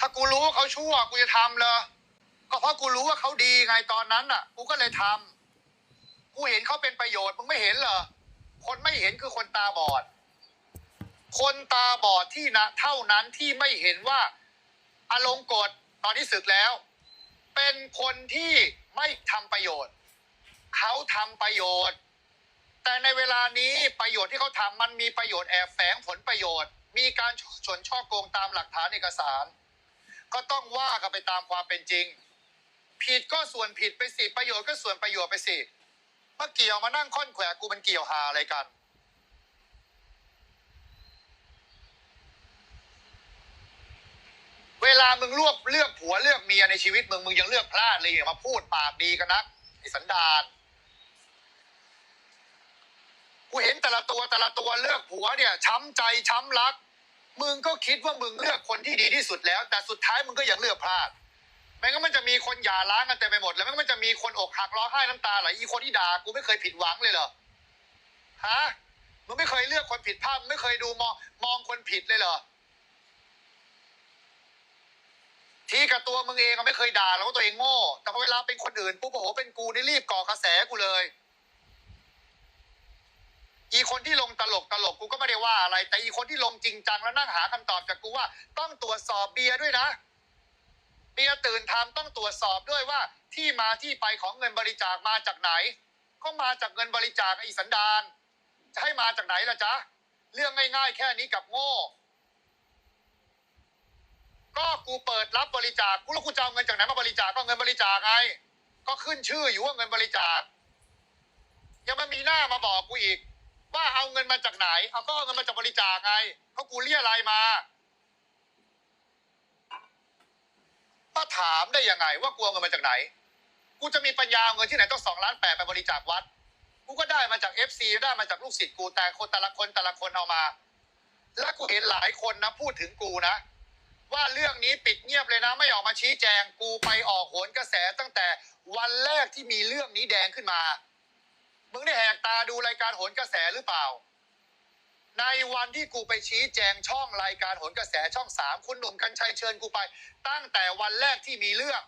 ถ้ากูรู้ว่าเขาชั่วกูจะทำเหรอก็เพราะกูรู้ว่าเขาดีไงตอนนั้นน่ะ กูก็เลยทำกูเห็นเขาเป็นประโยชน์มึงไม่เห็นเหรอคนไม่เห็นคือคนตาบอด คนตาบอดที่นะเท่านั้นที่ไม่เห็นว่าอารมณ์กฎตอนนี้ศึกแล้ว เป็นคนที่ไม่ทำประโยชน์ เขาทำประโยชน์ แต่ในเวลานี้ประโยชน์ที่เขาทำมันมีประโยชน์แอบแฝงผลประโยชน์ มีการชนช่อโกงตามหลักฐานเอกสาร ก็ต้องว่ากันไปตามความเป็นจริง ผิดก็ส่วนผิดไปสิประโยชน์ก็ส่วนประโยชน์ไปสิมาเกี่ยวมานั่งค่อนแขวะกูมันเกี่ยวหาอะไรกัน เวลามึงเลือกเลือกผัวเลือกเมียในชีวิตมึงมึงยังเลือกพลาดเลยอย่ามาพูดปากดีกันนะไอ้สันดานกูเห็นแต่ละตัวแต่ละตัวเลือกผัวเนี่ย ช้ำใจช้ำรัก มึงก็คิดว่ามึงเลือกคนที่ดีที่สุดแล้ว แต่สุดท้ายมึงก็ยังเลือกพลาดแม้งั้นมันจะมีคนหย่าร้างกันเต็มไปหมด แล้วแม้งั้นมันจะมีคนอกหักร้องไห้น้ำตาไหลอีคนที่ด่ากูไม่เคยผิดหวังเลยเหรอฮะมึงไม่เคยเลือกคนผิดพลาดมึงไม่เคยดูมองมองคนผิดเลยเหรอที่กับตัวมึงเองก็ไม่เคยด่าแล้วว่าตัวเองโง่ แต่พอเวลาเป็นคนอื่นปุ๊บโอ้โหเป็นกูนี่รีบก่อกระแสกูเลย อีคนที่ลงตลกตลกกูก็ไม่ได้ว่าอะไร แต่อีคนที่ลงจริงจังแล้วนั่งหาคำตอบจากกูว่า ต้องตรวจสอบเบียร์ด้วยนะ เบียร์ตื่นทำต้องตรวจสอบด้วยว่า ที่มาที่ไปของเงินบริจาคมาจากไหน ก็มาจากเงินบริจาคไอ้สันดานจะให้มาจากไหนล่ะจ๊ะเรื่องง่าย ๆ แค่นี้กับโง่ ก็กูเปิดรับบริจาคกูแล้วกูจะเอาเงินจากไหนมาบริจาคก็เงินบริจาคไง ก็ขึ้นชื่ออยู่ว่าเงินบริจาคยังมามีหน้ามาบอกกูอีก ว่าเอาเงินมาจากไหน เอาก็เอาเงินมาจากบริจาคไงเขากูเรียอะไรมาก็ถามได้ยังไง ว่ากูเอาเงินมาจากไหน กูจะมีปัญญาเอาเงินที่ไหนต้องสองล้านแปดไปบริจาควัด กูก็ได้มาจากเอฟซีได้มาจากลูกศิษย์กูแต่คนแต่ละคนแต่ละคนเอามา แล้วกูเห็นหลายคนนะพูดถึงกูนะ ว่าเรื่องนี้ปิดเงียบเลยนะ ไม่ออกมาชี้แจง กูไปออกโหนกระแสตั้งแต่วันแรกที่มีเรื่องนี้แดงขึ้นมา มึงได้แหกตาดูรายการโหนกระแสหรือเปล่า ในวันที่กูไปชี้แจงช่องรายการโหนกระแสช่องสามคุณหนุ่มกัญชัยเชิญกูไป ตั้งแต่วันแรกที่มีเรื่อง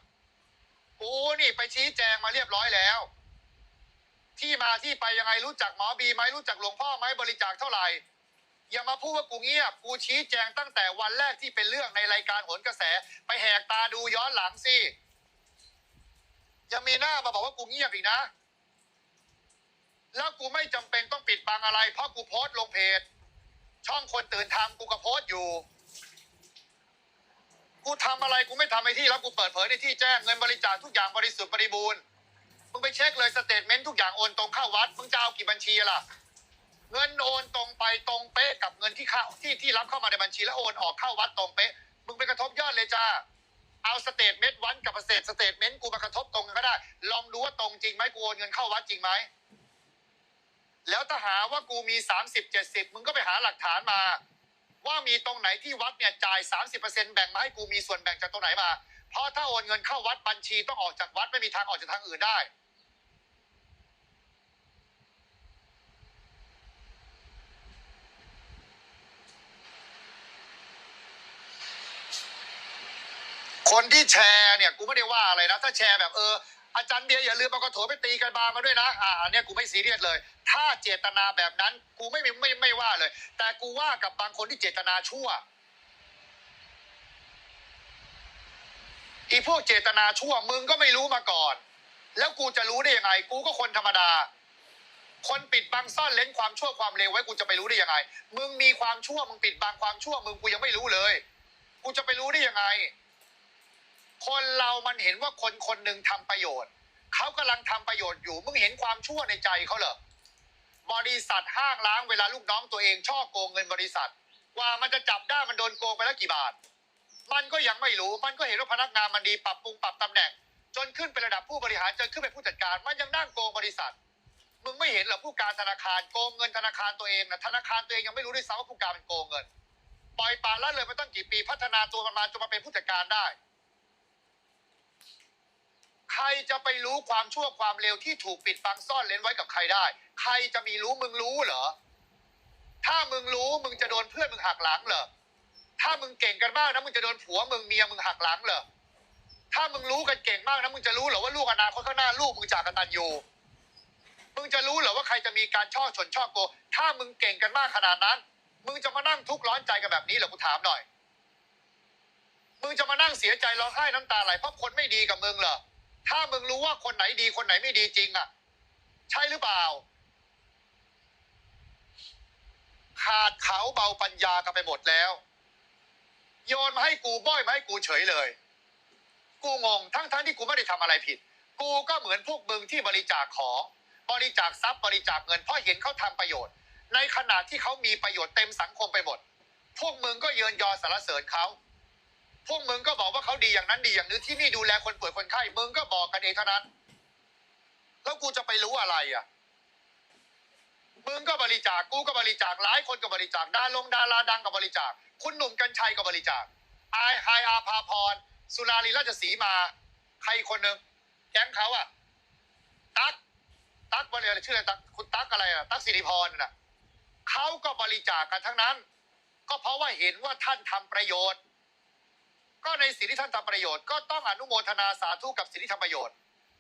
กูนี่ไปชี้แจงมาเรียบร้อยแล้ว ที่มาที่ไปยังไงรู้จักหมอบีไหมรู้จักหลวงพ่อไหมบริจาคเท่าไหร่อย่ามาพูดว่ากูเงียบ กูชี้แจงตั้งแต่วันแรกที่เป็นเรื่องในรายการโหนกระแส ไปแหกตาดูย้อนหลังสิยังมีหน้ามาบอกว่ากูเงียบอีกนะ แล้วกูไม่จำเป็นต้องปิดบังอะไร เพราะกูโพสต์ลงเพจ ช่องคนตื่นทำกูก็โพสต์อยู่ กูทำอะไรกูไม่ทำในที่แล้วกูเปิดเผยในที่แจ้งเงินบริจาคทุกอย่างบริสุทธิ์บริบูรณ์มึงไปเช็คเลยสเตทเมนต์ทุกอย่างโอนตรงเข้าวัดมึงจะเอากี่บัญชีล่ะ เงินโอนตรงไปตรงเป๊ะกับเงินที่เข้าที่ที่รับเข้ามาในบัญชีแล้วโอนออกเข้าวัดตรงเป๊ะมึงไปกระทบยอดเลยจ้าเอาสเตทเมนต์วันกับเศษสเตทเมนต์กูมากระทบตรงกันก็ได้ ลองดูว่าตรงจริงไหมกูโอนเงินเข้าวัดจริงไหม แล้วถ้าหาว่ากูมีสามสิบเจ็ดสิบมึงก็ไปหาหลักฐานมา ว่ามีตรงไหนที่วัดเนี่ยจ่ายสามสิบเปอร์เซ็นต์แบ่งมาให้กูมีส่วนแบ่งจากตรงไหนมา เพราะถ้าโอนเงินเข้าวัดบัญชีต้องออกจากวัดไม่มีทางออกจากทางอื่นได้ คนที่แชร์เนี่ยกูไม่ได้ว่าอะไรนะ ถ้าแชร์แบบเอออาจารย์เบียร์อย่าลืมเอากระโถไปตีกันบามาด้วยนะ อ่าเนี่ยกูไม่ซีเรียสเลย ถ้าเจตนาแบบนั้น กูไม่ไม่ไม่ไม่ว่าเลย แต่กูว่ากับบางคนที่เจตนาชั่วอีพวกเจตนาชั่วมึงก็ไม่รู้มาก่อน แล้วกูจะรู้ได้ยังไง กูก็คนธรรมดา คนปิดบังซ่อนเล้นความชั่วความเลวไว้กูจะไปรู้ได้ยังไง มึงมีความชั่วมึงปิดบังความชั่ว มึงกูยังไม่รู้เลย กูจะไปรู้ได้ยังไง คนเรามันเห็นว่าคนคนหนึ่งทำประโยชน์เขากำลังทำประโยชน์อยู่ มึงเห็นความชั่วในใจเขาเหรอ บริษัทห้างล้างเวลาลูกน้องตัวเองช่อโกงเงินบริษัท กว่ามันจะจับได้มันโดนโกงไปแล้วกี่บาท มันก็ยังไม่รู้มันก็เห็นว่าพนักงานมันดีปรับปรุงปรับตำแหน่ง จนขึ้นเป็นระดับผู้บริหารจนขึ้นเป็นผู้จัดการ มันยังนั่งโกงบริษัทมึงไม่เห็นเหรอผู้การธนาคารโกงเงินธนาคารตัวเองนะธนาคารตัวเองยังไม่รู้ด้วยซ้ำว่าผู้การเป็นโกงเงิน ปล่อยปละละเลยมาตั้งกี่ปีพัฒนาตัวมันมาจนมาเป็นผู้จัดการได้ ใครจะไปรู้ความชั่วความเลวที่ถูกปิดบังซ่อนเล้นไว้กับใครได้ ใครจะมีรู้มึงรู้เหรอ ถ้ามึงรู้มึงจะโดนเพื่อนมึงหักหลังเหรอ ถ้ามึงเก่งกันมากนะมึงจะโดนผัวมึงเมียมึงหักหลังเหรอ ถ้ามึงรู้กันเก่งมากนะมึงจะรู้เหรอว่าลูกอนาคตข้างหน้าลูกมึงจากกตันยูมึงจะรู้เหรอว่าใครจะมีการช่อชนช่อโก ถ้ามึงเก่งกันมากขนาดนั้น มึงจะมานั่งทุกข์ร้อนใจกันแบบนี้เหรอกูถามหน่อย มึงจะมานั่งเสียใจร้องไห้น้ำตาไหลเพราะคนไม่ดีกับมึงเหรอ ถ้ามึงรู้ว่าคนไหนดีคนไหนไม่ดีจริงอะ ใช่หรือเปล่า ขาดเขาเบาปัญญากันไปหมดแล้ว โยนมาให้กูบ้อยมาให้กูเฉยเลย กูงงทั้งทั้งๆที่กูไม่ได้ทำอะไรผิด กูก็เหมือนพวกมึงที่บริจาคของ บริจาคทรัพย์บริจาคเงินเพราะเห็นเขาทำประโยชน์ ในขณะที่เขามีประโยชน์เต็มสังคมไปหมด พวกมึงก็เยินยอสรรเสริญเขา พวกมึงก็บอกว่าเขาดีอย่างนั้นดีอย่างนี้ที่นี่ดูแลคนป่วยคนไข้มึงก็บอกกันเองเท่านั้น แล้วกูจะไปรู้อะไรอะมึงก็บริจาคกูก็บริจาคหลายคนก็บริจาคดาลงดาราดังก็บริจาค คุณหนุ่มกัญชัยก็บริจาคไอไฮอาภาพรสุนารีราชสีมา ใครคนหนึ่งแก๊งเขาอะตั๊กตั๊กบริอะไรชื่ออะไรตั๊กคุณตั๊กอะไรอะตั๊กสิริพรน่ะเขาก็บริจาคกันทั้งนั้น ก็เพราะว่าเห็นว่าท่านทำประโยชน์ ก็ในสิ่งที่ท่านทำประโยชน์ก็ต้องอนุโมทนาสาธุกับสิ่งที่ทำประโยชน์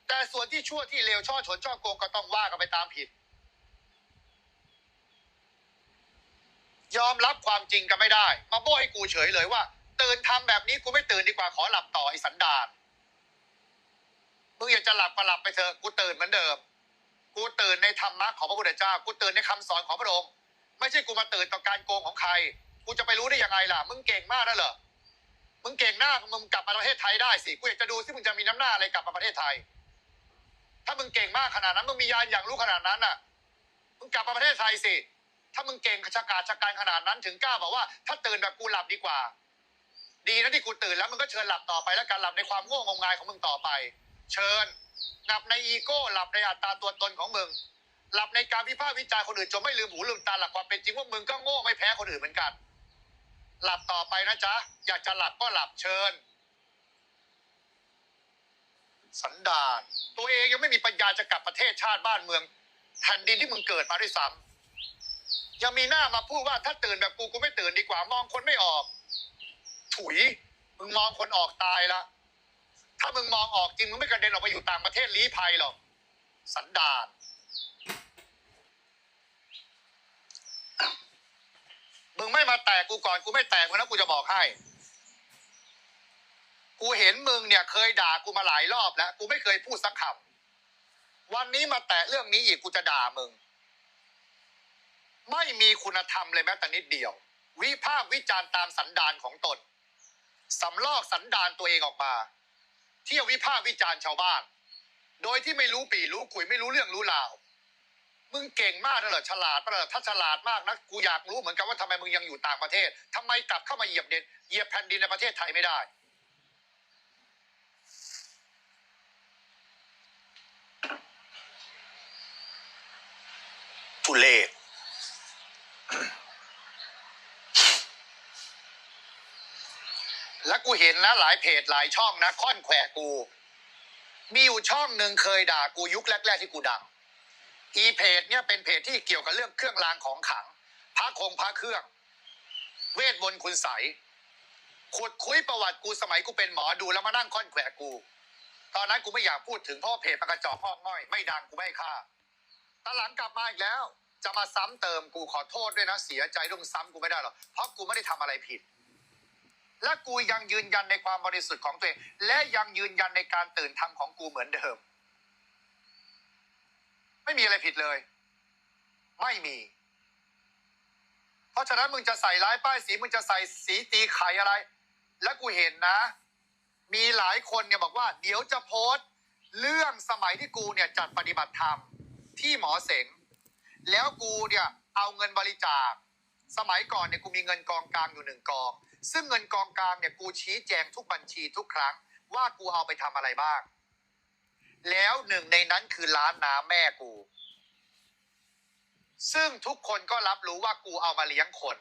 แต่ส่วนที่ชั่วที่เลวช่อฉนช่อโกงก็ต้องว่ากันไปตามผิด ยอมรับความจริงกันไม่ได้ มาโบ้ให้กูเฉยเลยว่า ตื่นทำแบบนี้กูไม่ตื่นดีกว่าขอหลับต่อไอ้สันดานมึงอยากจะหลับก็หลับไปเถอะกูตื่นเหมือนเดิม กูตื่นในธรรมะของพระพุทธเจ้า กูตื่นในคำสอนของพระองค์ ไม่ใช่กูมาตื่นต่อการโกงของใคร กูจะไปรู้ได้ยังไงล่ะ มึงเก่งมากแล้วเหรอ มึงเก่งหน้ามึงกลับมาประเทศไทยได้สิกูอยากจะดูสิมึงจะมีน้ำหน้าอะไรกลับมาประเทศไทย ถ้ามึงเก่งมากขนาดนั้นมึงมียานอย่างรู้ขนาดนั้นน่ะ มึงกลับมาประเทศไทยสิถ้ามึงเก่งชะกาชะการขนาดนั้นถึงกล้าบอกว่า ถ้าตื่นแบบกูหลับดีกว่า ดีนะที่กูตื่นแล้วมึงก็เชิญหลับต่อไปแล้วการหลับในความโง่งมงายของมึงต่อไป เชิญหลับในอีโก้หลับในอัตตาตัวตนของมึงหลับในการวิพากษ์วิจารณ์คนอื่นจนไม่ลืมหูลืมตาหลักความเป็นจริงว่ามึงก็โง่ไม่แพ้คนอื่นเหมือนกัน หลับต่อไปนะจ๊ะ อยากจะหลับก็หลับเชิญ สันดานตัวเองยังไม่มีปัญญาจะกลับประเทศชาติบ้านเมืองแผ่นดินที่มึงเกิดมาด้วยซ้ำยังมีหน้ามาพูดว่าถ้าตื่นแบบกูกูไม่ตื่นดีกว่ามองคนไม่ออก ถุย มึงมองคนออกตายละถ้ามึงมองออกจริงมึงไม่กระเด็นออกไปอยู่ต่างประเทศลี้ภัยหรอกสันดาน มึงไม่มาแตกกูก่อนกูไม่แตกมึงนะกูจะบอกให้ กูเห็นมึงเนี่ย เคยด่ากูมาหลายรอบแล้วกูไม่เคยพูดสักคำวันนี้มาแตะเรื่องนี้อีกกูจะด่ามึง ไม่มีคุณธรรมเลยแม้แต่นิดเดียว วิพากษ์วิจารณ์ตามสันดานของตนสำลอกสันดานตัวเองออกมา เที่ยววิพากษ์วิจารณ์ชาวบ้าน โดยที่ไม่รู้ปีรู้คุยไม่รู้เรื่องรู้ราว มึงเก่งมากนะเหรอฉลาดปะเหรอถ้าฉลาดมากนะกูอยากรู้เหมือนกันว่าทำไมมึงยังอยู่ต่างประเทศทำไมกลับเข้ามาเหยียบเด่นเหยียบแผ่นดินในประเทศไทยไม่ได้ทุเลศแล้วกูเห็นนะหลายเพจหลายช่องนะค่อนแขวะกู มีอยู่ช่องหนึ่งเคยด่ากูยุคแรก ๆ ที่กูดัง อีเพจเนี่ยเป็นเพจที่เกี่ยวกับเรื่องเครื่องรางของขังพระคงพระเครื่อง เวทมนต์คุณใสขุดคุยประวัติกูสมัยกูเป็นหมอดูแล้วมานั่งค่อนแขวะกู ตอนนั้นกูไม่อยากพูดถึงเพราะว่าเพจมันกระจอกพ่อง่อย ไม่ดังกูไม่ค่าตอนหลังกลับมาอีกแล้ว จะมาซ้ำเติมกูขอโทษด้วยนะเสียใจต้องซ้ำกูไม่ได้หรอกเพราะกูไม่ได้ทำอะไรผิด และกูยังยืนยันในความบริสุทธิ์ของตัวเองและยังยืนยันในการตื่นทำของกูเหมือนเดิม ไม่มีอะไรผิดเลย ไม่มี เพราะฉะนั้นมึงจะใส่ร้ายป้ายสีมึงจะใส่สีตีไข่อะไร และกูเห็นนะ มีหลายคนเนี่ยบอกว่า เดี๋ยวจะโพสต์ เรื่องสมัยที่กูเนี่ยจัดปฏิบัติธรรมที่หมอเสง แล้วกูเนี่ยเอาเงินบริจาค สมัยก่อนเนี่ยกูมีเงินกองกลางอยู่หนึ่งกอง ซึ่งเงินกองกลางเนี่ยกูชี้แจงทุกบัญชีทุกครั้ง ว่ากูเอาไปทำอะไรบ้าง แล้วหนึ่งในนั้นคือร้านน้ำแม่กู ซึ่งทุกคนก็รับรู้ว่ากูเอามาเลี้ยงคน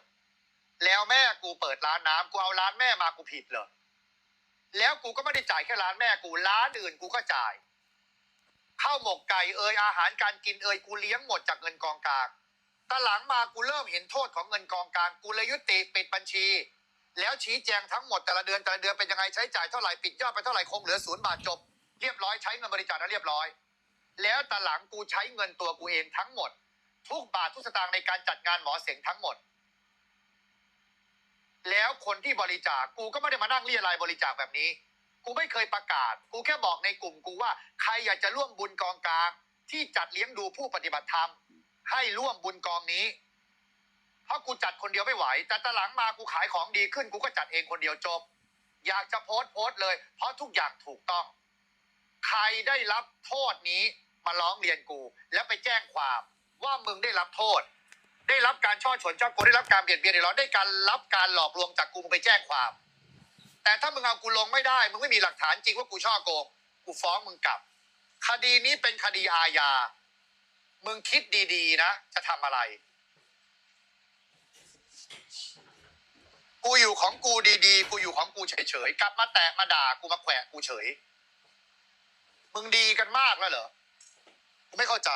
แล้วแม่กูเปิดร้านน้ำกูเอาร้านแม่มากูผิดเหรอแล้วกูก็ไม่ได้จ่ายแค่ร้านแม่กูร้านอื่นกูก็จ่ายข้าวหมกไก่เอยอาหารการกินเอยกูเลี้ยงหมดจากเงินกองกลางตอนหลังมากูเริ่มเห็นโทษของเงินกองกลางกูเลยยุติปิดบัญชี แล้วชี้แจงทั้งหมดแต่ละเดือนแต่ละเดือนเป็นยังไงใช้จ่ายเท่าไหร่ปิดยอดไปเท่าไหร่คงเหลือศูนย์บาทจบ เรียบร้อยใช้เงินบริจาคแล้วเรียบร้อย แล้วแต่หลังกูใช้เงินตัวกูเองทั้งหมด ทุกบาททุกสตางค์ในการจัดงานหมอเสงทั้งหมด แล้วคนที่บริจาคกูก็ไม่ได้มานั่งเรียรายบริจาคแบบนี้ กูไม่เคยประกาศ กูแค่บอกในกลุ่มกูว่าใครอยากจะร่วมบุญกองกลาง ที่จัดเลี้ยงดูผู้ปฏิบัติธรรม ให้ร่วมบุญกองนี้เพราะกูจัดคนเดียวไม่ไหวแต่ตอนหลังมากูขายของดีขึ้น กูก็จัดเองคนเดียวจบ อยากจะโพสต์โพสต์เลย เพราะทุกอย่างถูกต้อง ใครได้รับโทษนี้มาร้องเรียนกู แล้วไปแจ้งความว่ามึงได้รับโทษ ได้รับการช่อฉนช่อโกงได้รับการเบียดเบียนเดือดร้อนได้การรับการหลอกลวงจากกูมึงไปแจ้งความ แต่ถ้ามึงเอากูลงไม่ได้มึงไม่มีหลักฐานจริงว่ากูช่อโกงกูฟ้องมึงกลับ คดีนี้เป็นคดีอาญามึงคิดดีๆนะ จะทำอะไร กูอยู่ของกูดีๆ กูอยู่ของกูเฉยๆ กลับมาแตะมาด่า กูมาแขวะกูเฉย มึงดีกันมากแล้วเหรอไม่เข้าใจ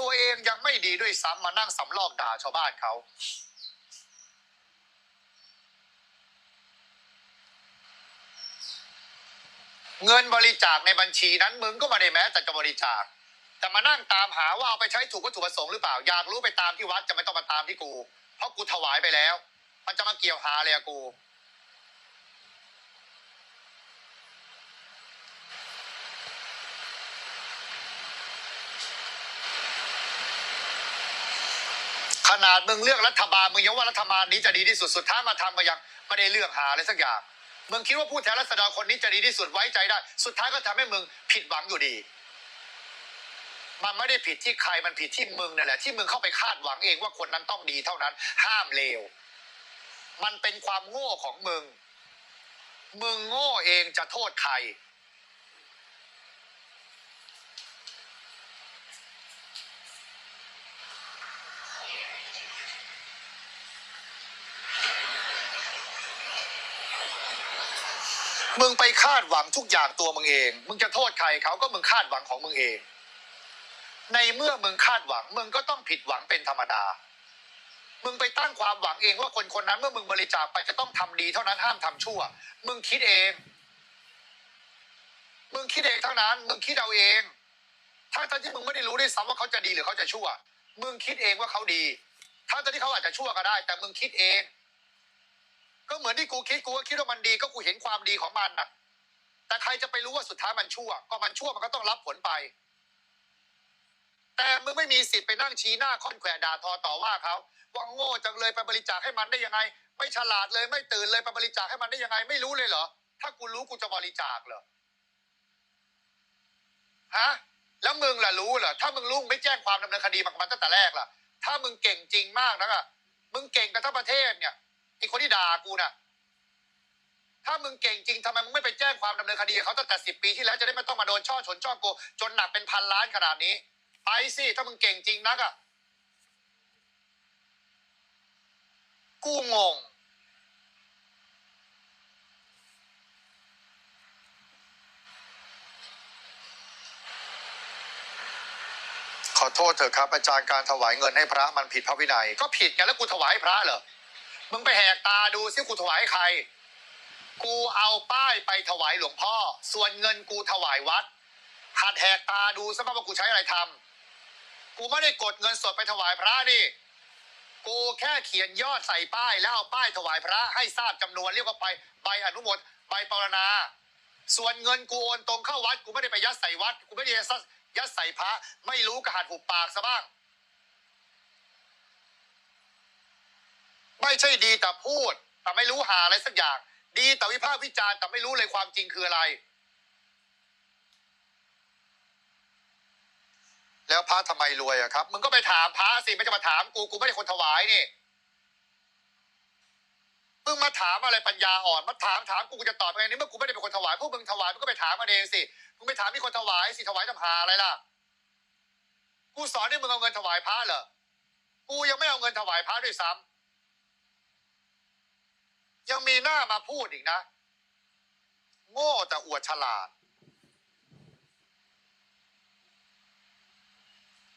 ตัวเองยังไม่ดีด้วยซ้ำมานั่งสำลอกด่าชาวบ้านเขาเงินบริจาคในบัญชีนั้นมึงก็ไมาได้แม้แต่จะบริจาค แต่มานั่งตามหาว่าเอาไปใช้ถูกวัตถุประสงค์หรือเปล่า อยากรู้ไปตามที่วัดจะไม่ต้องมาตามที่กู เพราะกูถวายไปแล้ว มันจะมาเกี่ยวหาเลยอะกู ขนาดมึงเลือกรัฐบาลมึงยังว่ารัฐบาลนี้จะดีที่สุดสุดท้ายมาทำมายังไม่ได้เลือกหาอะไรสักอย่างมึงคิดว่าผู้แทนรัษฎรคนนี้จะดีที่สุดไว้ใจได้ สุดท้ายก็ทำให้มึงผิดหวังอยู่ดี มันไม่ได้ผิดที่ใครมันผิดที่มึงนั่นแหละที่มึงเข้าไปคาดหวังเองว่าคนนั้นต้องดีเท่านั้น ห้ามเลวมันเป็นความโง่ของมึง มึงโง่เองจะโทษใคร คาดหวังทุกอย่างตัวมึงเอง มึงจะโทษใครเขาก็มึงคาดหวังของมึงเอง ในเมื่อมึงคาดหวัง มึงก็ต้องผิดหวังเป็นธรรมดา มึงไปตั้งความหวังเองว่าคนคนนั้นเมื่อมึงบริจาคไปจะต้องทำดีเท่านั้นห้ามทำชั่ว มึงคิดเอง มึงคิดเองเท่านั้น มึงคิดเอาเองทั้งทั้งที่มึงไม่ได้รู้ด้วยซ้ำว่าเขาจะดีหรือเขาจะชั่ว มึงคิดเองว่าเขาดีทั้งทั้งที่เขาอาจจะชั่วก็ได้ แต่มึงคิดเองก็เหมือนที่กูคิดกูก็คิดว่ามันดีก็กูเห็นความดีของมันน่ะแต่ใค รจะไปรู้ว่าสุดท้ายมันชั่ว ก็มันชั่วมันก็ต้องรับผลไป แต่มึงไม่มีสิทธิ์ไปนั่งชี้หน้าค่อนแขวด่าทอต่อว่าเขาว่าโง่จังเลยไปบริจาคให้มันได้ยังไง ไม่ฉลาดเลยไม่ตื่นเลยไปบริจาคให้มันได้ยังไง ไม่รู้เลยเหรอ ถ้ากูรู้กูจะบริจาคเหรอฮะแล้วมึงล่ะรู้เหรอถ้ามึงรู้ไม่แจ้งความดำเนินคดีมันมันตั้งแต่แรกล่ะ ถ้ามึงเก่งจริงมากนะอะมึงเก่งกันทั้งประเทศเนี่ยไอคนที่ด่ากูน่ะ ถ้ามึงเก่งจริงทำไมมึงไม่ไปแจ้งความดำเนินคดีกับเขาตั้งแต่สิบปีที่แล้วจะได้ไม่ต้องมาโดนช่อชนช่อโกงจนหนักเป็นพันล้านขนาดนี้ไปสิถ้ามึงเก่งจริงนักอะกูงง ขอโทษเถอะครับ อาจารย์การถวายเงินให้พระมันผิดพระวินัย ก็ผิดไงแล้วกูถวายให้พระเหรอ มึงไปแหกตาดูซิกูถวายให้ใคร กูเอาป้ายไปถวายหลวงพ่อ ส่วนเงินกูถวายวัดหัดแหกตาดูซะบ้างว่ากูใช้อะไรทำกูไม่ได้กดเงินสดไปถวายพระนี่ กูแค่เขียนยอดใส่ป้ายแล้วเอาป้ายถวายพระให้ทราบจำนวนเรียกว่าไปใบอนุโมทใบปรณา ส่วนเงินกูโอนตรงเข้าวัด กูไม่ได้ไปยัดใส่วัด กูไม่ได้ยัดใส่พระ ไม่รู้ก็หัดหุบปากซะบ้าง ไม่ใช่ดีแต่พูด แต่ไม่รู้หาอะไรสักอย่าง ดีแต่วิพากษ์วิจารณ์แต่ไม่รู้เลยความจริงคืออะไร แล้วพระทำไมรวยอะครับ มึงก็ไปถามพระสิไม่จะมาถามกูกูไม่ได้คนถวายนี่มึงมาถามอะไรปัญญาอ่อนมาถามถามกูกูจะตอบยังไงนี่เมื่อกูไม่ได้เป็นคนถวายพวกมึงถวายมึงก็ไปถามมันเองสิมึงไปถามมีคนถวายสิถวายทำหาอะไรล่ะ กูสอนให้มึงเอาเงินถวายพระเหรอกูยังไม่เอาเงินถวายพระด้วยซ้ำ ยังมีหน้ามาพูดอีกนะ โง่แต่อวดฉลาด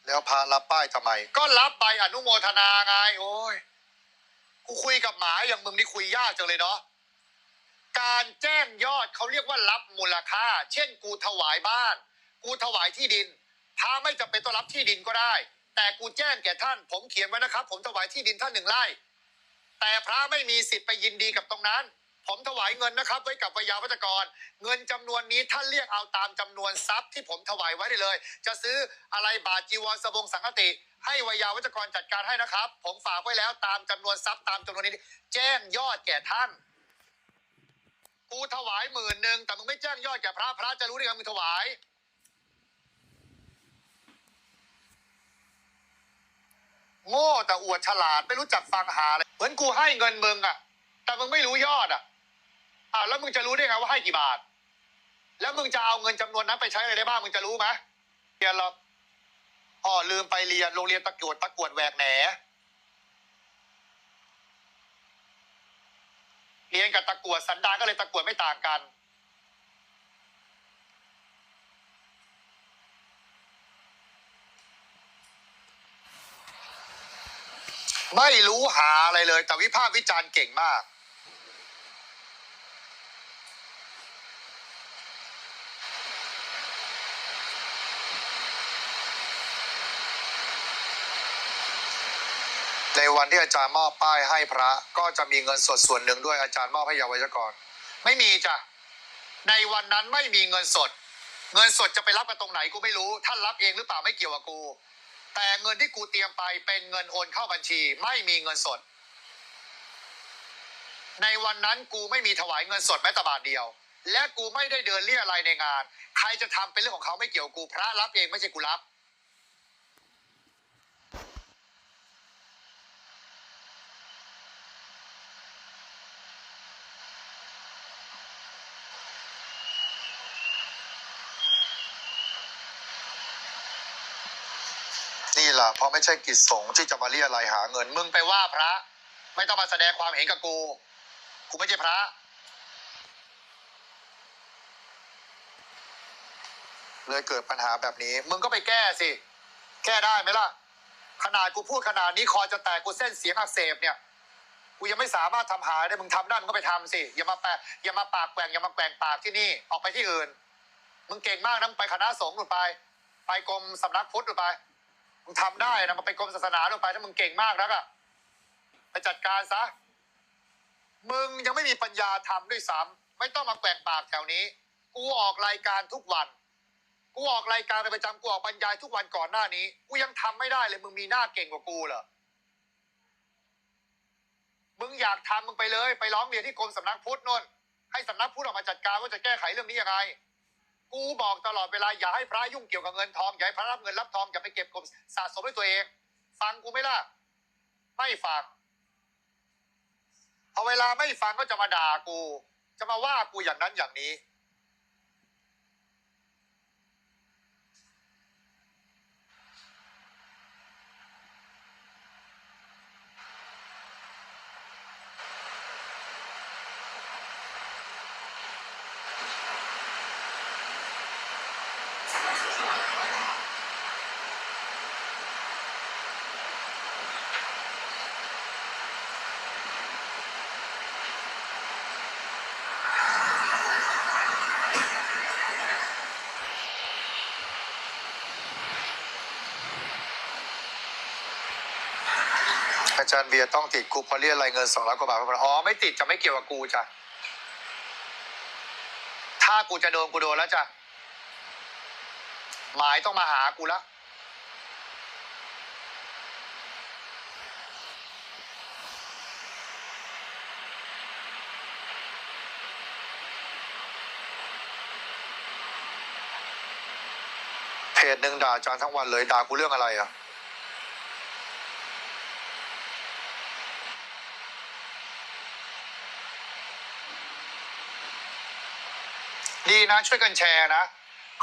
แล้วพารับป้ายทำไม ก็รับใบอนุโมทนาไง โอ้ยกูคุยกับหมาอย่างมึงนี่คุยยากจังเลยเนาะการแจ้งยอดเขาเรียกว่ารับมูลค่า เช่น กูถวายบ้าน กูถวายที่ดินพระไม่จำเป็นต้องรับที่ดินก็ได้ แต่กูแจ้งแก่ท่าน ผมเขียนไว้นะครับ ผมถวายที่ดินท่านหนึ่งไร่ แต่พระไม่มีสิทธิ์ไปยินดีกับตรงนั้น ผมถวายเงินนะครับ ไว้กับวิยาวัจกร เงินจำนวนนี้ท่านเรียกเอาตามจำนวนทรัพย์ที่ผมถวายไว้ได้เลย จะซื้ออะไรบาทจีวรสบงสังฆติ ให้วิยาวัจกรจัดการให้นะครับ ผมฝากไว้แล้วตามจำนวนทรัพย์ตามจำนวนนี้ แจ้งยอดแก่ท่านกูถวายหมื่นหนึ่งแต่มึงไม่แจ้งยอดแก่พระพระจะรู้ได้ไงมึงถวาย โง่แต่อวดฉลาดไม่รู้จักฟังหาเลยเหมือนกูให้เงินมึงอะแต่มึงไม่รู้ยอดอะอ่าวแล้วมึงจะรู้ได้ไงว่าให้กี่บาท แล้วมึงจะเอาเงินจำนวนนั้นไปใช้อะไรได้บ้างมึงจะรู้ไหมเรียนหรอพ่อลืมไปเรียนโรงเรียนตะกวดตะกวดแหวกแหนเรียนกับตะกวดสันดานก็เลยตะกวดไม่ต่างกัน ไม่รู้หาอะไรเลย แต่วิพากษ์วิจารณ์เก่งมาก ในวันที่อาจารย์มอบป้ายให้พระ ก็จะมีเงินสดส่วนหนึ่งด้วยอาจารย์มอบให้เยาวชกร ไม่มีจ้ะในวันนั้นไม่มีเงินสด เงินสดจะไปรับกันตรงไหนกูไม่รู้ ท่านรับเองหรือเปล่าไม่เกี่ยวกับกู แต่เงินที่กูเตรียมไปเป็นเงินโอนเข้าบัญชี ไม่มีเงินสด ในวันนั้นกูไม่มีถวายเงินสดแม้แต่บาทเดียว และกูไม่ได้เดินเรียอะไรในงาน ใครจะทำเป็นเรื่องของเขาไม่เกี่ยวกูพระรับเองไม่ใช่กูรับ เพราะไม่ใช่กิจสงฆ์ที่จะมาเรียอะไรยหาเงิน มึงไปว่าพระ ไม่ต้องมาแสดงความเห็นกับกู กูไม่ใช่พระ เลยเกิดปัญหาแบบนี้ มึงก็ไปแก้สิ แก้ได้ไหมล่ะ ขนาดกูพูดขนาดนี้คอจะแตกกูเส้นเสียงอักเสบเนี่ยกูยังไม่สามารถทำหายได้มึงทำได้มึงก็ไปทำสิ อย่ามาแปะอย่ามาปากแกว่งอย่ามาแกว่งปากที่นี่ ออกไปที่อื่น มึงเก่งมากนะมึงไปคณะสงฆ์หนุนไป ไปกรมสำนักพุทธหนุนไป มึงทำได้นะมันไปกรมศาสนาหนุนไปถ้ามึงเก่งมากนักอะไปจัดการซะ มึงยังไม่มีปัญญาทำด้วยซ้ำไม่ต้องมาแกว่งปากแถวนี้ กูออกรายการทุกวัน กูออกรายการเป็นประจำกูออกบรรยายทุกวันก่อนหน้านี้ กูยังทำไม่ได้เลย มึงมีหน้าเก่งกว่ากูเหรอ มึงอยากทำมึงไปเลย ไปร้องเรียนที่กรมสำนักพุทธนนให้สำนักพุทธออกมาจัดการว่าจะแก้ไขเรื่องนี้ยังไง กูบอกตลอดเวลาอย่าให้พระยุ่งเกี่ยวกับเงินทองอย่าให้พระรับเงินรับทองอย่าไปเก็บกรมสะสมด้วยตัวเอง ฟังกูไหม่ล่ะไม่ฟังพอเวลาไม่ฟังก็จะมาด่ากู จะมาว่ากูอย่างนั้นอย่างนี้ อาจารย์เบียร์ต้องติดคุกเพราะเรียกรายเงินสองล้านกว่าบาทอ๋อไม่ติดจะไม่เกี่ยวกับกูจ้ะถ้ากูจะโดนกูโดนแล้วจ้ะหมายต้องมาหากูแล้วเพจหนึ่งด่าอาจารย์ทั้งวันเลยด่ากูเรื่องอะไรอะ ดี นะช่วยกันแชร์นะ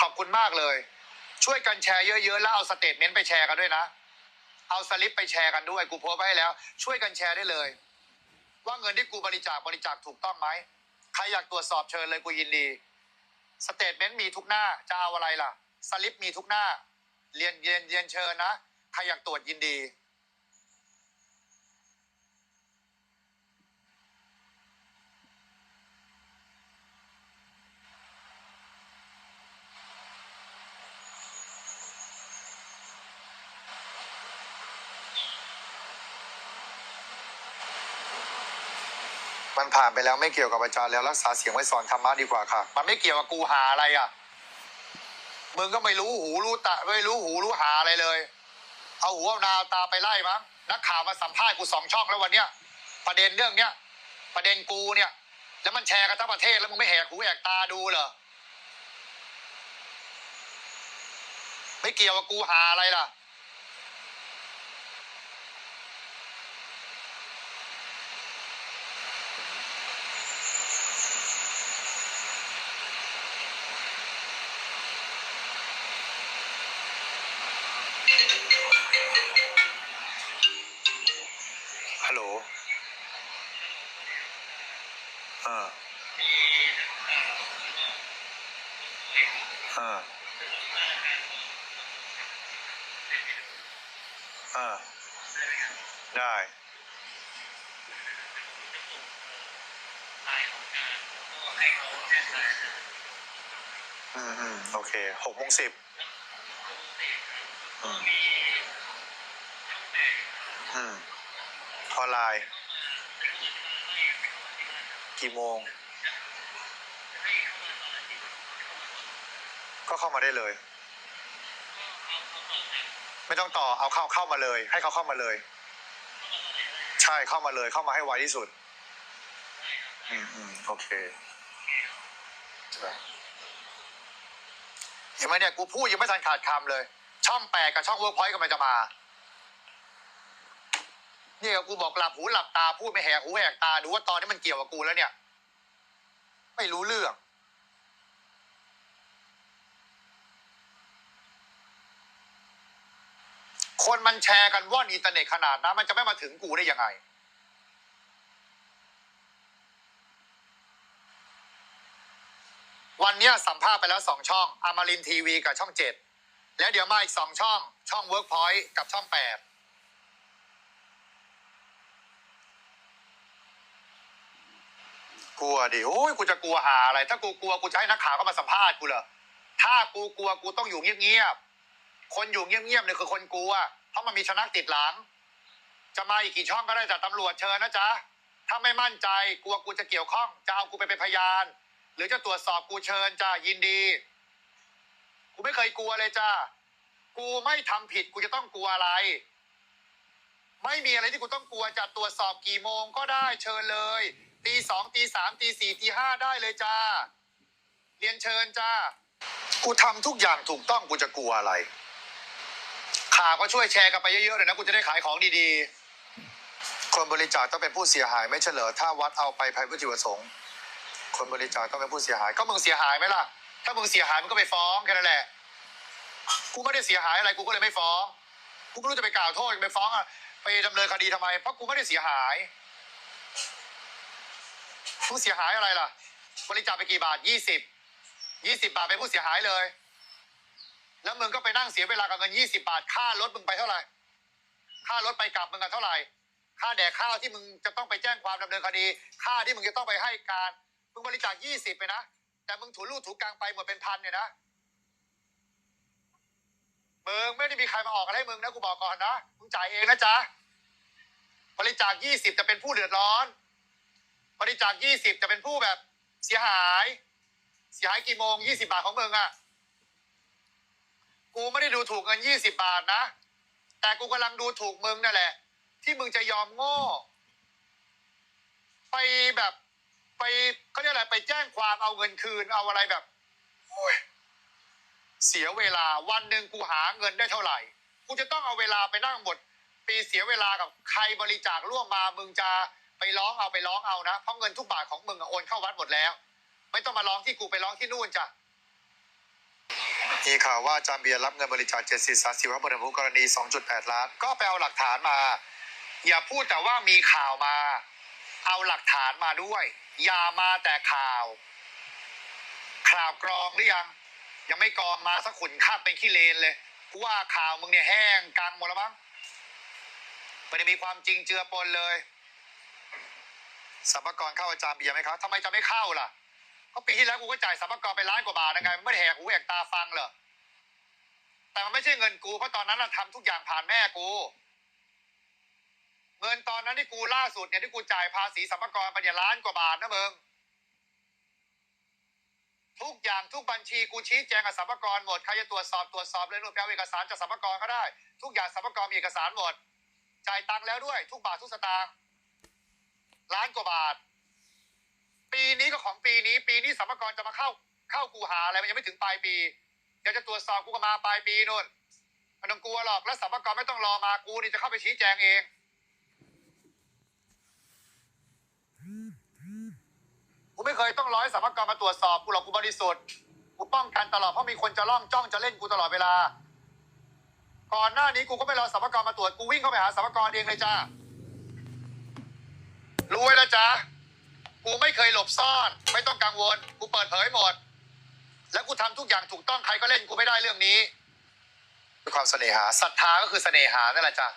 ขอบคุณมากเลย ช่วยกันแชร์เยอะๆแล้วเอาสเตทเมนต์ไปแชร์กันด้วยนะ เอาสลิปไปแชร์กันด้วยกูโพสไว้ให้แล้ว ช่วยกันแชร์ได้เลย ว่าเงินที่กูบริจาคบริจาคถูกต้องไหมใครอยากตรวจสอบเชิญเลยกูยินดีสเตทเมนต์มีทุกหน้าจะเอาอะไรล่ะ สลิปมีทุกหน้า เรียนเรียนเรียนเชิญนะ ใครอยากตรวจยินดี มันผ่านไปแล้วไม่เกี่ยวกับอาจารย์แล้วรักษาเสียงไว้สอนธรรมะดีกว่าค่ะ มันไม่เกี่ยวกับกูหาอะไรอะมึงก็ไม่รู้หูรู้ตาไม่รู้หูรู้หาอะไรเลย เอาหูเอานาเอาตาไปไล่มั้งนักข่าวมาสัมภาษณ์กูสองช่องแล้ววันเนี้ยประเด็นเรื่องเนี้ยประเด็นกูเนี่ย แล้วมันแชร์กันทั้งประเทศแล้วมึงไม่แหกหูแหกตาดูเหรอไม่เกี่ยวกับกูหาอะไรล่ะ ฮัลโหลอ่า อ่าอ่าได้อืมอืมโอเคหกโมงสิบอืมอืมออนไลน์กี่โมง ก็เข้ามาได้เลย ไม่ต้องต่อเอาเข้าเข้ามาเลย ให้เขาเข้ามาเลย ใช่เข้ามาเลยเข้ามาให้ไวที่สุด อืมอืมโอเคเห็นไหมเนี่ยกูพูดยังไม่ทันขาดคำเลย ช่องแปดกับช่องเวิร์กพอยต์กำลังจะมาเนี่ยกูบอกหลับหูหลับตาพูดไม่แหกหูแหกตาดูว่าตอนนี้มันเกี่ยวกับกูแล้วเนี่ย ไม่รู้เรื่อง คนมันแชร์กันว่อนอินเทอร์เน็ตขนาดนั้นมันจะไม่มาถึงกูได้ยังไง วันเนี้ยสัมภาษณ์ไปแล้วสองช่องอมรินทีวีกับช่องเจ็ดแล้วเดี๋ยวมาอีกสองช่อง ช่องเวิร์กพอยต์กับช่องแปดกลัวดิโอ้ยกูจะกลัวหาอะไร ถ้ากูกลัวกูจะให้นักข่าวก็มาสัมภาษณ์กูเหรอถ้ากูกลัวกูต้องอยู่เงียบๆ คนอยู่เงียบๆเนี่ยคือคนกลัว เพราะมันมีชนักติดหลัง จะมาอีกกี่ช่องก็ได้จากตำรวจเชิญนะจ๊ะ ถ้าไม่มั่นใจกลัวกูจะเกี่ยวข้อง จะเอากูไปเป็นพยาน หรือจะตรวจสอบกูเชิญจ้ายินดี กูไม่เคยกลัวเลยจ้ากูไม่ทำผิดกูจะต้องกลัวอะไร ไม่มีอะไรที่กูต้องกลัวจะตรวจสอบกี่โมงก็ได้เชิญเลยตีสองตีสามตีสี่ตีห้าได้เลยจ้าเรียนเชิญจ้า กูทำทุกอย่างถูกต้องกูจะกลัวอะไร ข่าวก็ช่วยแชร์กันไปเยอะๆเลยนะกูจะได้ขายของดีๆ คนบริจาคต้องเป็นผู้เสียหายไม่เหรอถ้าวัดเอาไปภัยวัตถุประสงค์ คนบริจาคต้องเป็นผู้เสียหาย ก็มึงเสียหายไหมล่ะ ถ้ามึงเสียหายมึงก็ไปฟ้องแค่นั้นแหละ กูไม่ได้เสียหายอะไรกูก็เลยไม่ฟ้อง กูไม่รู้จะไปกล่าวโทษไปฟ้องอะไปดำเนินคดีทำไม เพราะกูไม่ได้เสียหายมึงเสียหายอะไรล่ะ บริจาคไปกี่บาทยี่สิบยี่สิบาทเป็นผู้เสียหายเลย แล้วมึงก็ไปนั่งเสียเวลากับเงินยี่สิบาท ค่ารถมึงไปเท่าไหร่ ค่ารถไปกลับมึงกันเท่าไหร่ ค่าแดกข้าวที่มึงจะต้องไปแจ้งความดำเนินคดี ค่าที่มึงจะต้องไปให้การ มึงบริจาคยี่สิบไปนะ แต่มึงถูรูดถูกลางไปหมดเป็นพันเนี่ยนะ มึงไม่ได้มีใครมาออกอะไรให้มึงนะกูบอกก่อนนะ มึงจ่ายเองนะจ๊ะ บริจาคยี่สิบจะเป็นผู้เดือดร้อน บริจาคยี่สิบจะเป็นผู้แบบเสียหาย เสียหายกี่โมงยี่สิบาทของมึงอะ กูไม่ได้ดูถูกเงินยี่สิบาทนะ แต่กูกำลังดูถูกมึงนั่นแหละ ที่มึงจะยอมโง่ ไปแบบไปเขาเรียกอะไรไปแจ้งความเอาเงินคืนเอาอะไรแบบโอ้ยเสียเวลาวันหนึ่งกูหาเงินได้เท่าไหร่ กูจะต้องเอาเวลาไปนั่งหมดปีเสียเวลากับใครบริจาคร่วมมามึงจะไปร้องเอาไปร้องเอานะเพราะเงินทุกบาทของมึงโอนเข้าวัดหมดแล้ว ไม่ต้องมาร้องที่กูไปร้องที่นู่นจ้ะ มีข่าวว่าจารย์เบียร์รับเงินบริจาคเจ็ดสิบสาสิบวัดบริมุกรณี 2.8 ล้าน ก็ไปเอาหลักฐานมา อย่าพูดแต่ว่ามีข่าวมา เอาหลักฐานมาด้วย อย่ามาแต่ข่าว ข่าวกรองหรือยัง ยังไม่กรองมาสักขุนคาบเป็นขี้เลนเลยกูว่าข่าวมึงเนี่ยแห้งกังหมดแล้วมั้งไม่ได้มีความจริงเจือปนเลยสัมภากรเข้าอาจารย์เบียร์ไหมครับทำไมจะไม่เข้าล่ะ ก็ปีที่แล้วกูก็จ่ายสัมภากรไปล้านกว่าบาทยังไงไม่ได้แหกหูแหกตาฟังเหรอแต่มันไม่ใช่เงินกูเพราะตอนนั้นเราทำทุกอย่างผ่านแม่กู เงินตอนนั้นที่กูล่าสุดเนี่ยที่กูจ่ายภาษีสรรพากรไปเนี่ยล้านกว่าบาทนะมึงทุกอย่างทุกบัญชีกูชี้แจงกับสรรพากรหมดใครจะตรวจสอบตรวจสอบเลยนู่นไปเอาเอกสารจากสรรพากรก็ได้ ทุกอย่างสรรพากรมีเอกสารหมดจ่ายตังค์แล้วด้วย ทุกบาททุกสตางค์ล้านกว่าบาท ปีนี้ก็ของปีนี้ ปีนี้สรรพากรจะมาเข้า เข้ากูหาอะไรมันยังไม่ถึงปลายปีอยากจะตรวจสอบกูก็มาปลายปีนู่นมันต้องกลัวหรอกแล้วสรรพากรไม่ต้องรอมากูนี่จะเข้าไปชี้แจงเองกูไม่เคยต้องร้อยสรรพากรมาตรวจสอบกูหรอกกูบริสุทธิ์กูป้องกันตลอดเพราะมีคนจะล่องจ้องจะเล่นกูตลอดเวลา ก่อนหน้านี้กูก็ไม่รอสรรพากรมาตรวจกูวิ่งเข้าไปหาสรรพากรเองเลยจ้ารู้ไว้แล้วจ้า กูไม่เคยหลบซ่อน ไม่ต้องกังวล กูเปิดเผยหมด แล้วกูทำทุกอย่างถูกต้องใครก็เล่นกูไม่ได้เรื่องนี้ด้วยความเสน่หาศรัทธาก็คือเสน่หานั่นแหละจ้า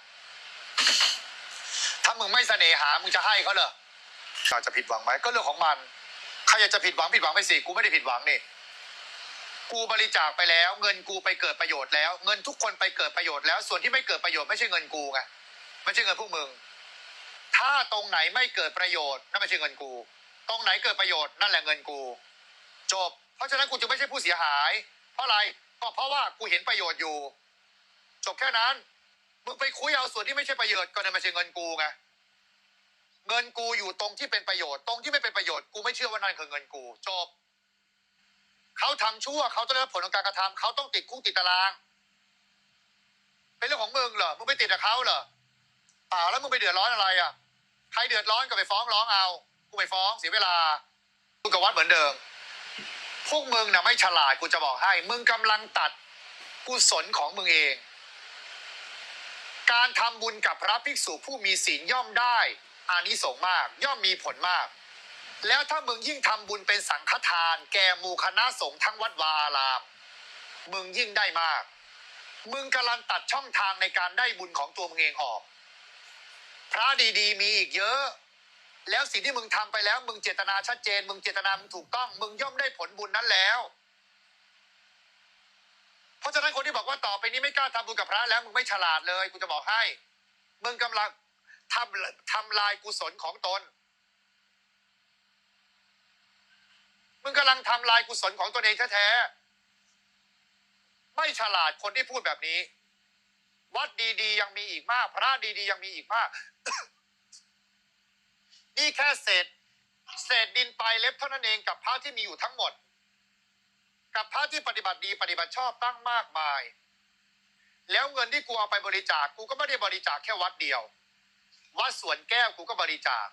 ถ้ามึงไม่เสน่หามึงจะให้เขาเหรอเขาจะผิดหวังไหมก็เรื่องของมันใครอยากจะผิดหวังผิดหวังไปสิกูไม่ได้ผิดหวังนี่กูบริจาคไปแล้ว เงินกูไปเกิดประโยชน์แล้ว เงินทุกคนไปเกิดประโยชน์แล้ว ส่วนที่ไม่เกิดประโยชน์ไม่ใช่เงินกูไงไม่ใช่เงินพวกมึง ถ้าตรงไหนไม่เกิดประโยชน์นั่นไม่ใช่เงินกู ตรงไหนเกิดประโยชน์นั่นแหละเงินกู จบ เพราะฉะนั้นกูจึงไม่ใช่ผู้เสียหาย เพราะอะไรก็เพราะว่ากูเห็นประโยชน์อยู่ จบแค่นั้นมึงไปคุยเอาส่วนที่ไม่ใช่ประโยชน์ก็นั่นไม่ใช่เงินกูไงเงินกูอยู่ตรงที่เป็นประโยชน์ตรงที่ไม่เป็นประโยชน์กูไม่เชื่อว่านั่นคือเงินกู จบเขาทำชั่วเขาต้องได้รับผลของการกระทำเขาต้องติดคุกติดตาราง เป็นเรื่องของมึงเหรอมึงไปติดกับเขาเหรอเปล่าแล้วมึงไปเดือดร้อนอะไรอะใครเดือดร้อนก็ไปฟ้องร้องเอา กูไปฟ้องเสียเวลากูกับวัดเหมือนเดิม พวกมึงนะไม่ฉลาดกูจะบอกให้ มึงกำลังตัดกุศลของมึงเอง การทำบุญกับพระภิกษุผู้มีศีลย่อมได้อานิสงส์มากย่อมมีผลมาก แล้วถ้ามึงยิ่งทำบุญเป็นสังฆทาน แก่มูคณะสงฆ์ทั้งวัดวาอาราม มึงยิ่งได้มาก มึงกำลังตัดช่องทางในการได้บุญของตัวมึงเองออก พระดีๆ มีอีกเยอะ แล้วสิ่งที่มึงทำไปแล้ว มึงเจตนาชัดเจน มึงเจตนามึงถูกต้อง มึงย่อมได้ผลบุญนั้นแล้ว เพราะฉะนั้นคนที่บอกว่าต่อไปนี้ไม่กล้าทำบุญกับพระแล้ว มึงไม่ฉลาดเลยกูจะบอกให้ มึงกำลังทำทำลายกุศลของตน มึงกำลังทำลายกุศลของตนเองแท้ๆไม่ฉลาดคนที่พูดแบบนี้ วัดดีๆ ยังมีอีกมาก พระดีๆ ยังมีอีกมาก นี่แค่เศษเศษดินปลายเล็บเท่านั้นเองกับพระที่มีอยู่ทั้งหมด กับพระที่ปฏิบัติดีปฏิบัติชอบตั้งมากมาย แล้วเงินที่กูเอาไปบริจาคกูก็ไม่ได้บริจาคแค่วัดเดียว วัดสวนแก้วกูก็บริจาค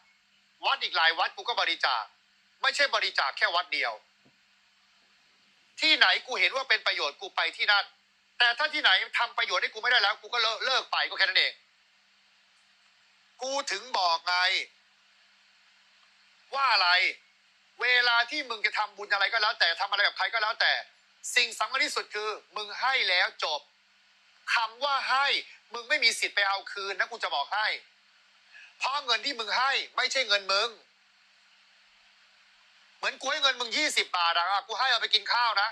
วัดอีกหลายวัดกูก็บริจาค ไม่ใช่บริจาคแค่วัดเดียว ที่ไหนกูเห็นว่าเป็นประโยชน์กูไปที่นั่น แต่ถ้าที่ไหนทำประโยชน์ให้กูไม่ได้แล้ว กูก็เลิกเลิกไปก็แค่นั้นเอง กูถึงบอกไง ว่าอะไร เวลาที่มึงจะทำบุญอะไรก็แล้วแต่ทำอะไรกับใครก็แล้วแต่ สิ่งสำคัญที่สุดคือ มึงให้แล้วจบคำว่าให้มึงไม่มีสิทธิ์ไปเอาคืนนะกูจะบอกให้ เพราะเงินที่มึงให้ ไม่ใช่เงินมึง เหมือนกูให้เงินมึงยี่สิบาทอะกูให้เอาไปกินข้าวนะ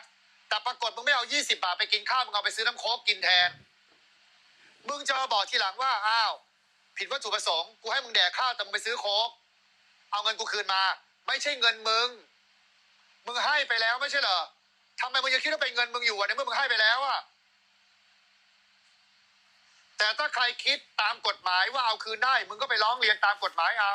แต่ปรากฏมึงไม่เอายี่สิบาทไปกินข้าวมึงเอาไปซื้อน้ำโค้กกินแทน มึงจะมาบอกทีหลังว่าอ้าวผิดวัตถุประสงค์กูให้มึงแดกข้าวแต่มึงไปซื้อโค้ก เอาเงินกูคืนมา ไม่ใช่เงินมึง มึงให้ไปแล้วไม่ใช่เหรอทำไมมึงยังคิดว่าเป็นเงินมึงอยู่อะในเมื่อมึงให้ไปแล้วอะแต่ถ้าใครคิดตามกฎหมายว่าเอาคืนได้ มึงก็ไปร้องเรียนตามกฎหมายเอา